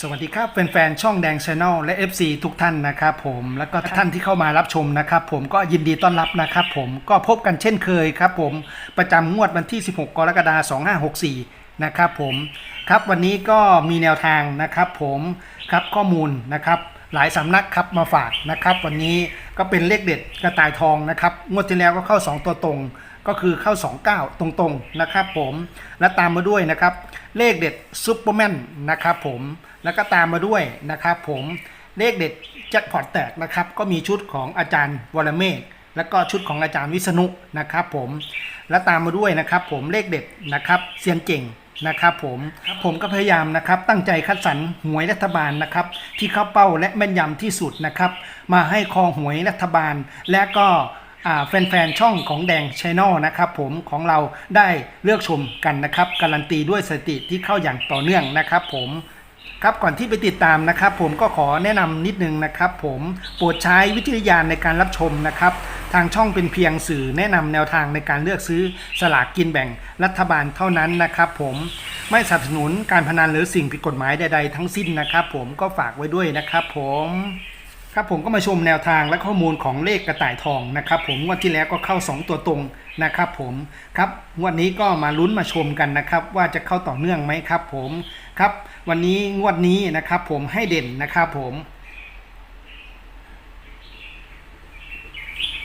สวัสดีครับแฟนๆช่องแดงชาแนลและ FC ทุกท่านนะครับผมแล้วก็ท่านที่เข้ามารับชมนะครับผมก็ยินดีต้อนรับนะครับผมก็พบกันเช่นเคยครับผมประจำงวดวันที่ 16 กรกฎาคม 2564 นะครับผมครับวันนี้ก็มีแนวทางนะครับผมครับข้อมูลนะครับหลายสำนักครับมาฝากนะครับ วันนี้ก็เป็นเลขเด็ดกระต่ายทองนะครับงวดที่แล้วก็เข้า 2 ตัวตรง ก็คือเข้า 29 ตรงๆนะครับผมและตามมาด้วยนะครับเลขเด็ดซุปเปอร์แมนนะครับผมแล้วก็ตามมาด้วยนะครับผมเลขเด็ดแจ็คพอตแตกนะครับก็มีชุดของอาจารย์วรเมฆแล้วก็ชุดของอาจารย์วิษณุนะครับผมและตามมาด้วยนะครับผมเลขเด็ดนะครับเซียนเก่งนะครับผมผมก็พยายามนะครับตั้งใจคัดสรรหวยรัฐบาลนะครับที่เข้าเป้าและแม่นยำที่สุดนะครับมาให้คอหวยรัฐบาลและก็อ่า แฟนๆ ช่องของแดงชแนลนะครับผมของเราได้เลือกชมกันนะครับ การันตีด้วยสติที่เข้าอย่างต่อเนื่องนะครับผมครับก่อนที่ไปติดตามนะครับ ผมก็ขอแนะนำนิดนึงนะครับ ผมโปรดใช้วิจารณญาณในการรับชมนะครับ ทางช่องเป็นเพียงสื่อแนะนำแนวทางในการเลือกซื้อสลากกินแบ่งรัฐบาลเท่านั้นนะครับ ผมไม่สนับสนุนการพนันหรือสิ่งผิดกฎหมายใดๆทั้งสิ้นนะครับ ผมก็ฝากไว้ด้วยนะครับ ผม ครับผมก็มาชมแนวทางและข้อมูลของเลขกระต่ายทองนะครับผมงวดที่แล้วก็เข้า 2 ตัวตรงนะครับผมครับงวดนี้ก็มาลุ้นมาชมกันนะครับ ว่าจะเข้าต่อเนื่องไหมครับผมครับ วันนี้งวดนี้นะครับผมให้เด่นนะครับผม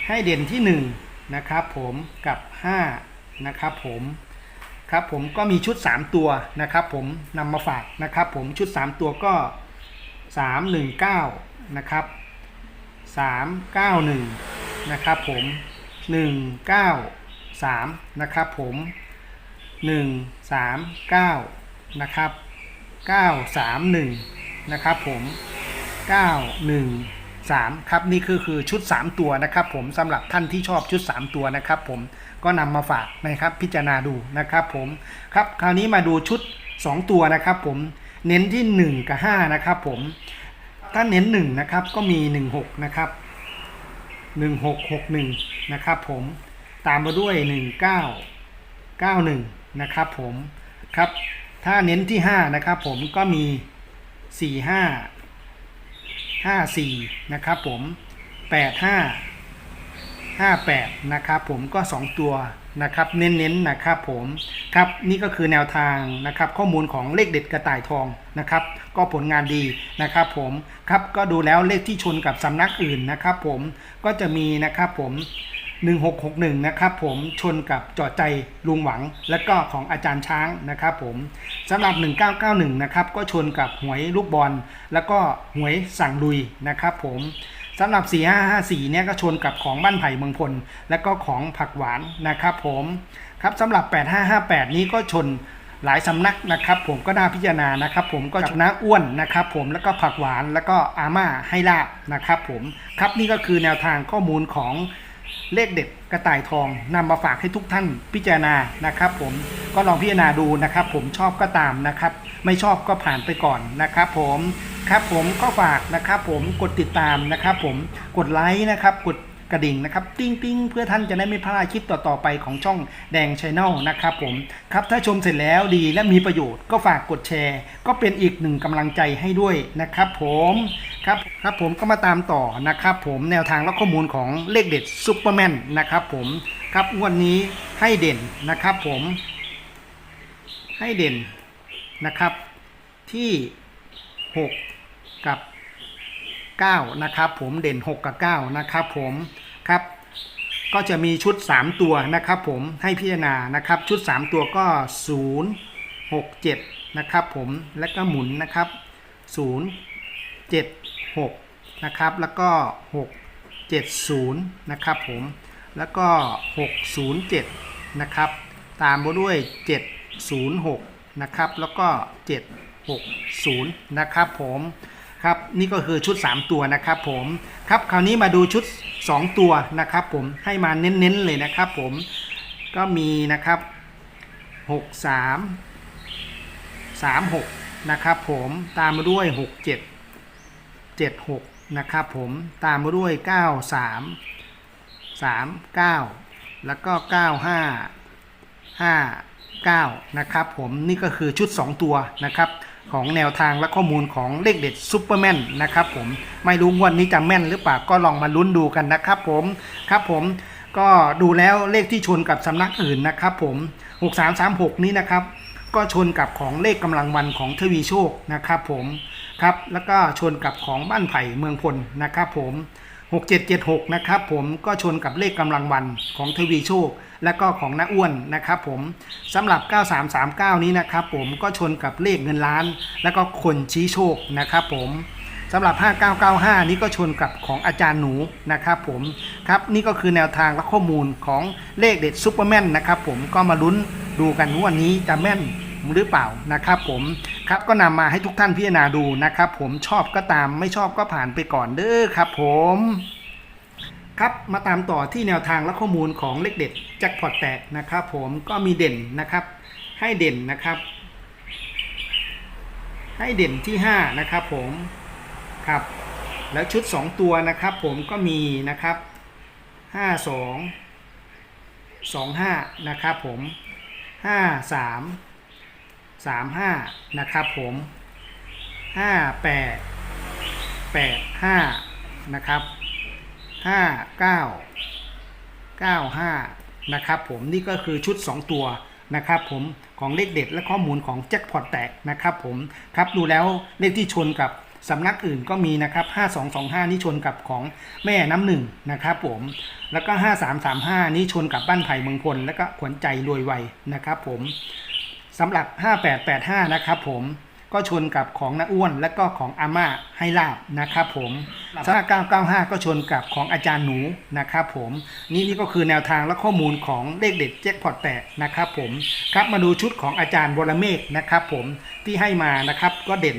ให้เด่นที่ 1 นะครับผมกับ 5 นะครับผมครับผมก็มีชุด 3 ตัวนะครับผมนำมาฝากนะครับผมชุด 3 ตัวก็ 319 นะครับ 391 นะครับผม 193 นะครับผม 139 นะครับ 931 นะครับผม 913 ครับนี่คือคือชุด 3 ตัวนะครับผมสำหรับท่านที่ชอบชุด 3 ตัวนะครับผมก็นำมาฝากนะครับพิจารณาดูนะครับผมครับคราวนี้มาดูชุด 2 ตัวนะครับผมเน้นที่ 1 กับ 5 นะครับผม ถ้าเน้นหนึ่งนะครับก็มีหนึ่งหกนะครับหนึ่งหกหกหนึ่งนะครับผมตามมาด้วยหนึ่งเก้าเก้าหนึ่งนะครับผมครับถ้าเน้นที่ห้านะครับผมก็มีสี่ห้าห้าสี่นะครับผมแปดห้าห้าแปดนะครับผมก็สองตัวนะครับเน้นๆนะครับผมครับนี่ก็คือแนวทางนะครับข้อมูลของเลขเด็ดกระต่ายทองนะครับก็ผลงานดีนะครับผมครับก็ดูแล้วเลขที่ชนกับสำนักอื่นนะครับผมก็จะมีนะครับผม 1661นะครับผมชนกับจอดใจลุงหวัง และก็ของอาจารย์ช้างนะครับผมสำหรับ 1991นะครับก็ชนกับหวยลูกบอล แล้วก็หวยสั่งลุยนะครับผม สำหรับ 4554 เนี่ยก็ชนกับของบ้านไผ่เมืองพล และก็ของผักหวานนะครับผมครับสำหรับ 8558 นี้ก็ชนหลายสำนักนะครับผมก็น่าพิจารณานะครับผมก็ชนะอ้วนนะครับผมแล้วก็ผักหวานแล้วก็อาม่าให้ลาบนะครับผมครับนี่ก็คือแนวทางข้อมูลของ เลขเด็ดกระต่ายทองนำมาฝากให้ทุกท่านพิจารณานะครับผมก็ลองพิจารณาดูนะครับ ผมชอบก็ตามนะครับ ไม่ชอบก็ผ่านไปก่อนนะครับ ผมครับผมก็ฝากนะครับ ผมกดติดตามนะครับ ผมกดไลค์นะครับกด กระดิ่งนะครับ ติ้งติ้งเพื่อท่านจะได้ไม่พลาดคลิปต่อๆไปของช่องแดงชแนลนะครับผมครับถ้าชมเสร็จแล้วดีและมีประโยชน์ก็ฝากกดแชร์ ก็เป็นอีกหนึ่งกำลังใจให้ด้วยนะครับผมครับครับผมก็มาตามต่อนะครับผมแนวทางและข้อมูลของเลขเด็ดซุปเปอร์แมนนะครับผมครับงวดนี้ให้เด่นนะครับผมให้เด่นนะครับที่ 6 กับ 9 นะครับผมเด่น 6 กับ 9 นะครับผม ครับ ก็จะมีชุด 3 ตัวนะครับผมให้พิจารณานะครับชุด 3 ตัวก็ 0 6 7นะครับผมและก็หมุนนะครับ 0 7 6นะครับแล้วก็ 6 7 0นะครับผมแล้วก็ 6 0 7นะครับตามมาด้วย 7 0 6นะครับแล้วก็ 7 6 0นะครับผม ครับนี่ก็คือชุด 3 ตัวนะครับผมครับคราวนี้มาดูชุด 2 ตัวนะครับผมให้มาเน้นๆเลยนะครับผมก็มีนะครับ 6 3 3 6 นะครับผมตามมาด้วย 6 7 7 6 นะครับผมตามมาด้วย 9 3 3 9 แล้วก็ 9 5 5 9 นะครับผมนี่ก็คือชุด 2 ตัวนะครับ ของแนวทางและข้อมูลของเลขเด็ดซูเปอร์แมนนะครับผมไม่รู้งวดนี้จะแม่นหรือเปล่าก็ลองมาลุ้นดูกันนะครับผมครับผมก็ดูแล้วเลขที่ชนกับสำนักอื่นนะครับผม 6336 นี้นะครับ ก็ชนกับของเลขกำลังวันของทวีโชคนะครับผมครับแล้วก็ชนกับของบ้านไผ่เมืองพลนะครับผม 6776 นะครับผมก็ชนกับเลขกำลังวันของทวีโชค และก็ของน้าอ้วนนะครับผมสำหรับ 9339 นี้นะครับผมก็ชนกับเลขเงินล้าน และก็คนชี้โชคนะครับผมสำหรับ 5995 นี้ก็ชนกับของอาจารย์หนูนะครับผมครับนี่ก็คือแนวทางและข้อมูลของเลขเด็ดซุปเปอร์แมนนะครับผมก็มาลุ้นดูกันว่าวันนี้จะแม่นหรือเปล่านะครับผม ครับก็นำมาให้ทุกท่านพิจารณาดูนะครับ ผมชอบก็ตามไม่ชอบก็ผ่านไปก่อนเด้อครับ ผมครับมาตามต่อที่แนวทางและข้อมูลของเลขเด็ดแจ็คพอตแตกนะครับ ผมก็มีเด่นนะครับ ให้เด่นนะครับ ให้เด่นที่ 5 นะครับ ผมครับแล้วชุด 2 ตัวนะครับ ผมก็มีนะครับ 5 2 2 5 นะครับ ผม 5 35 นะครับผม 5 8 8 5 นะครับห้าเก้าเก้าห้านะครับผมนี่ก็คือชุด 2 ตัวนะครับผมของเลขเด็ดและข้อมูลของแจ็คพอตแตกนะครับผมครับดูแล้วเลขที่ชนกับสำนักอื่นก็มีนะครับ 5225 นี่ชนกับของแม่น้ำหนึ่งนะครับผม แล้วก็ 5335 นี่ชนกับบ้านไผ่เมืองพลแล้วก็ขวัญใจรวยไวนะครับผม สำหรับ 5885 นะครับผมก็ชนกับของน้าอ้วนและก็ของอาม่าให้ลาบนะครับผมสำหรับ995ก็ชนกับของอาจารย์หนูนะครับผมนี่นี่ก็คือแนวทางและข้อมูลของเลขเด็ดแจ็คพอตแตกนะครับผมครับมาดูชุดของอาจารย์วรเมฆนะครับผมที่ให้มานะครับก็เด่น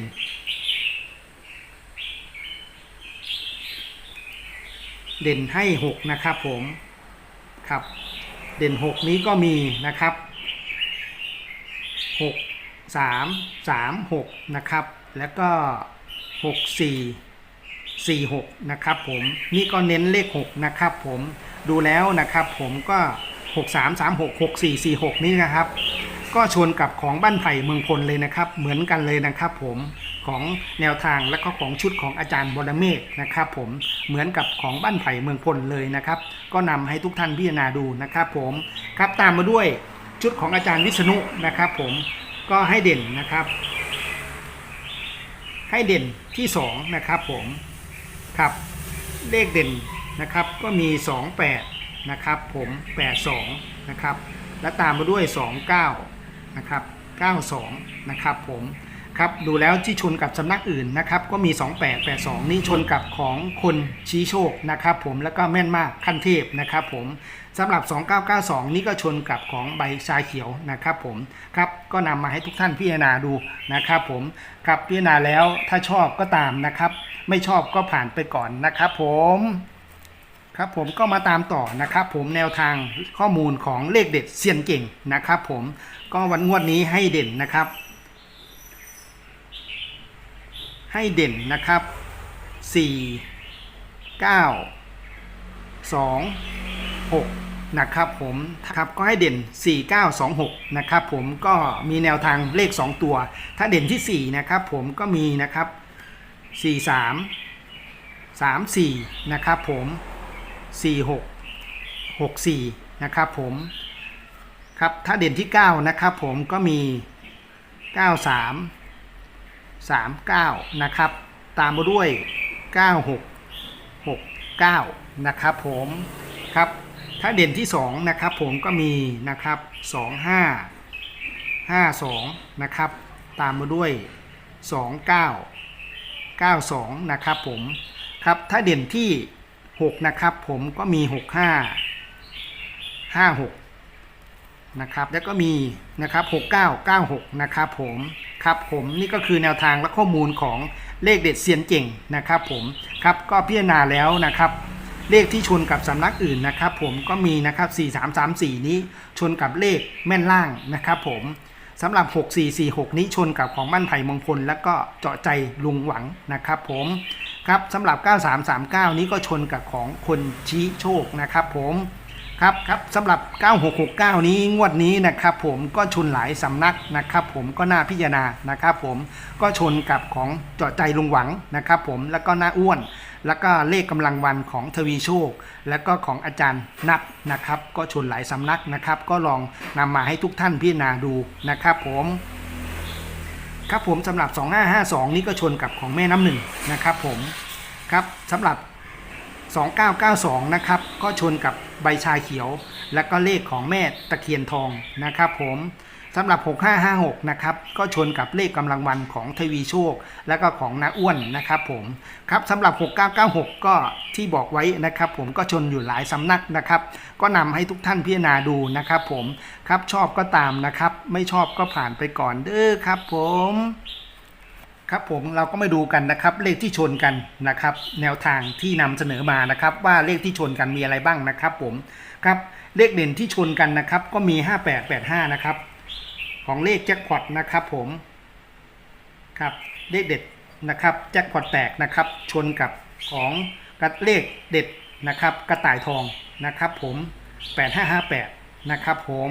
เด่นให้ 6 นะครับผมครับ เด่น 6 นี้ก็มีนะครับ 6 3 3 6 นะครับ แล้วก็ 6 4 4 6 นะครับผมนี่ก็เน้นเลข 6 นะครับผมดูแล้วนะครับผมก็ 6 3 3 6 6 4 4 6 นี่นะครับ ก็ชนกับของบ้านไผ่เมืองพลเลยนะครับ เหมือนกันเลยนะครับผมของแนวทางและก็ของชุดของอาจารย์บรเมศนะครับผมเหมือนกับของบ้านไผ่เมืองพลเลยนะครับ ก็นำให้ทุกท่านพิจารณาดูนะครับผมครับตามมาด้วย ชุดของอาจารย์วิษณุนะครับผมก็ให้เด่นนะครับ ให้เด่นที่2นะครับผมครับเลขเด่นนะครับก็มี 28นะครับผม82นะครับและตามมาด้วย 29นะครับ92นะครับผมครับดูแล้วที่ชนกับสำนักอื่นนะครับก็มี 2882 นี่ชนกับของคนชี้โชคนะครับผมแล้วก็แม่นมากขั้นเทพนะครับผม สำหรับ 2992 นี่ก็ชนกับของใบชาเขียวนะครับผมครับก็นำมาให้ทุกท่านพิจารณาดูนะครับผมครับพิจารณาแล้วถ้าชอบก็ตามนะครับ ไม่ชอบก็ผ่านไปก่อนนะครับผมครับผมก็มาตามต่อนะครับ ผมแนวทางข้อมูลของเลขเด็ดเซียนเก่งนะครับผมก็วันงวดนี้ให้เด่นนะครับ ให้เด่นนะครับ 4 9 2 6นะครับผมครับก็ให้เด่น 4926นะครับผมก็มีแนวทางเลข 2 ตัว ถ้าเด่นที่ 4 นะครับผมก็มีนะครับ 43 34 นะครับผม 46 64 นะครับผมครับถ้าเด่นที่ 9 นะครับผมก็มี 93 39 นะครับ ตามมาด้วย 96 69 นะครับผมครับ ถ้าเด่นที่ 2 นะครับผมก็มีนะครับ 25 52 นะครับ ตามมาด้วย 29 92 นะครับผมครับถ้าเด่นที่ 6 นะครับผมก็มี 65 56 นะครับ แล้วก็มีนะครับ 6996 นะครับผมครับผมนี่ก็คือแนวทางและข้อมูลของเลขเด็ดเซียนเก่งนะครับผมครับก็พิจารณาแล้วนะครับ เลขที่ชนกับสำนักอื่นนะครับผมก็มีนะครับ 4334 นี้ชนกับเลขแม่นล่างนะครับผมสำหรับ 6446 นี้ชนกับของบ้านไผ่มงคล แล้วก็เจาะใจลุงหวังนะครับผมครับสำหรับ 9339 นี้ก็ชนกับของคนชี้โชคนะครับผมครับครับสำหรับ 9669 นี้งวดนี้นะครับผมก็ชนหลายสำนักนะครับผมก็น่าพิจารณานะครับผมก็ชนกับของเจาะใจลุงหวังนะครับผมแล้วก็หน้าอ้วน แล้วก็เลขกำลังวันของทวีโชค แล้วก็ของอาจารย์นับนะครับ ก็ชนหลายสำนักนะครับ ก็ลองนำมาให้ทุกท่านพิจารณาดูนะครับผมครับผมสำหรับ 2552 นี่ก็ชนกับของแม่น้ำหนึ่งนะครับผมครับสำหรับ 2992 นะครับก็ชนกับใบชาเขียว และก็เลขของแม่ตะเคียนทองนะครับผม สำหรับ 6556 นะครับ ก็ชนกับเลขกำลังวันของทวีโชค และก็ของนาอ้วนนะครับผม ครับสำหรับ 6996 ก็ที่บอกไว้นะครับผมก็ชนอยู่หลายสำนักนะครับ ก็นำให้ทุกท่านพิจารณาดูนะครับผม ครับชอบก็ตามนะครับ ไม่ชอบก็ผ่านไปก่อนเด้อครับผมครับผมเราก็มาดูกันนะครับเลขที่ชนกันนะครับ แนวทางที่นำเสนอมานะครับ ว่าเลขที่ชนกันมีอะไรบ้างนะครับ ผมครับเลขเด่นที่ชนกันนะครับ ก็มี 5885 นะครับ ของเลขแจ็คพอตนะครับผมครับเลขเด็ดนะครับแจ็คพอตแตกนะครับ ชนกับของกัดเลขเด็ดนะครับ กระต่ายทองนะครับผม 8558 นะครับผม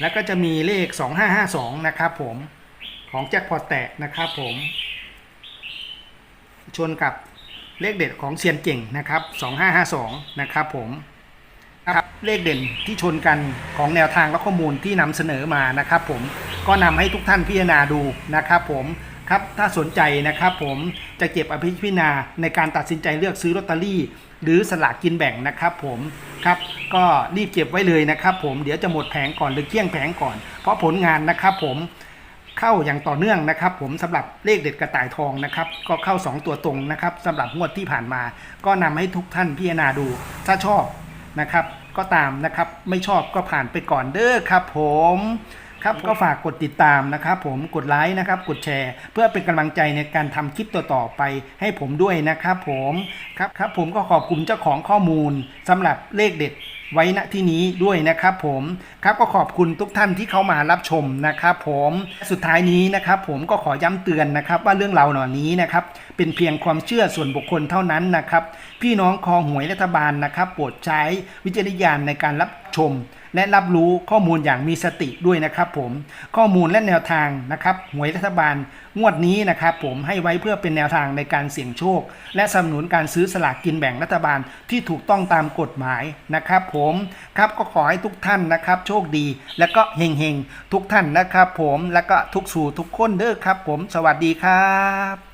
แล้วก็จะมีเลข 2552 นะครับผม ของแจ็คพอตแตกนะครับผม ชนกับเลขเด็ดของเซียนเก่งนะครับ 2552 นะครับผม ครับเลขเด่นที่ชนกันของแนวทางและข้อมูลที่นำเสนอมานะครับผมก็นำให้ทุกท่านพิจารณาดูนะครับผมครับถ้าสนใจนะครับผมจะเก็บอภิพิจารณาในการตัดสินใจเลือกซื้อลอตเตอรี่ หรือสลากกินแบ่งนะครับผมครับก็รีบเก็บไว้เลยนะครับผมเดี๋ยวจะหมดแผงก่อนหรือเกลี้ยงแผงก่อน เพราะผลงานนะครับผมเข้าอย่างต่อเนื่องนะครับผมสำหรับเลขเด็ดกระต่ายทองนะครับก็เข้า 2 ตัวตรงนะครับสำหรับงวดที่ผ่านมา ก็นำให้ทุกท่านพิจารณาดู ถ้าชอบ นะครับ ก็ตามนะครับไม่ชอบก็ผ่านไปก่อนเด้อครับผมครับก็ฝากกดติดตามนะครับผมกดไลค์นะครับกดแชร์ เพื่อเป็นกำลังใจในการทำคลิปต่อๆไปให้ผมด้วยนะครับผมครับครับผมก็ขอบคุณเจ้าของข้อมูลสำหรับเลขเด็ด ไว้ณที่นี้ด้วยนะครับผมครับก็ขอบคุณทุกท่านที่เข้ามารับชมนะครับผมสุดท้ายนี้นะครับผมก็ขอย้ำเตือนนะครับว่าเรื่องราวเหล่านี้นะครับเป็นเพียงความเชื่อส่วนบุคคลเท่านั้นนะครับพี่น้องคอหวยรัฐบาลนะครับโปรดใช้วิจารณญาณในการรับ ชม และรับรู้ข้อมูลอย่างมีสติด้วยนะครับผมข้อมูลและแนวทางนะครับหวยรัฐบาลงวดนี้นะครับผมให้ไว้เพื่อเป็นแนวทางในการเสี่ยงโชค และสนับสนุนการซื้อสลากกินแบ่งรัฐบาลที่ถูกต้องตามกฎหมายนะครับผมครับก็ขอให้ทุกท่านนะครับ โชคดี และก็เฮงๆทุกท่านนะครับ ผมและก็ทุกสู่ทุกคนเด้อครับ ผมสวัสดีครับ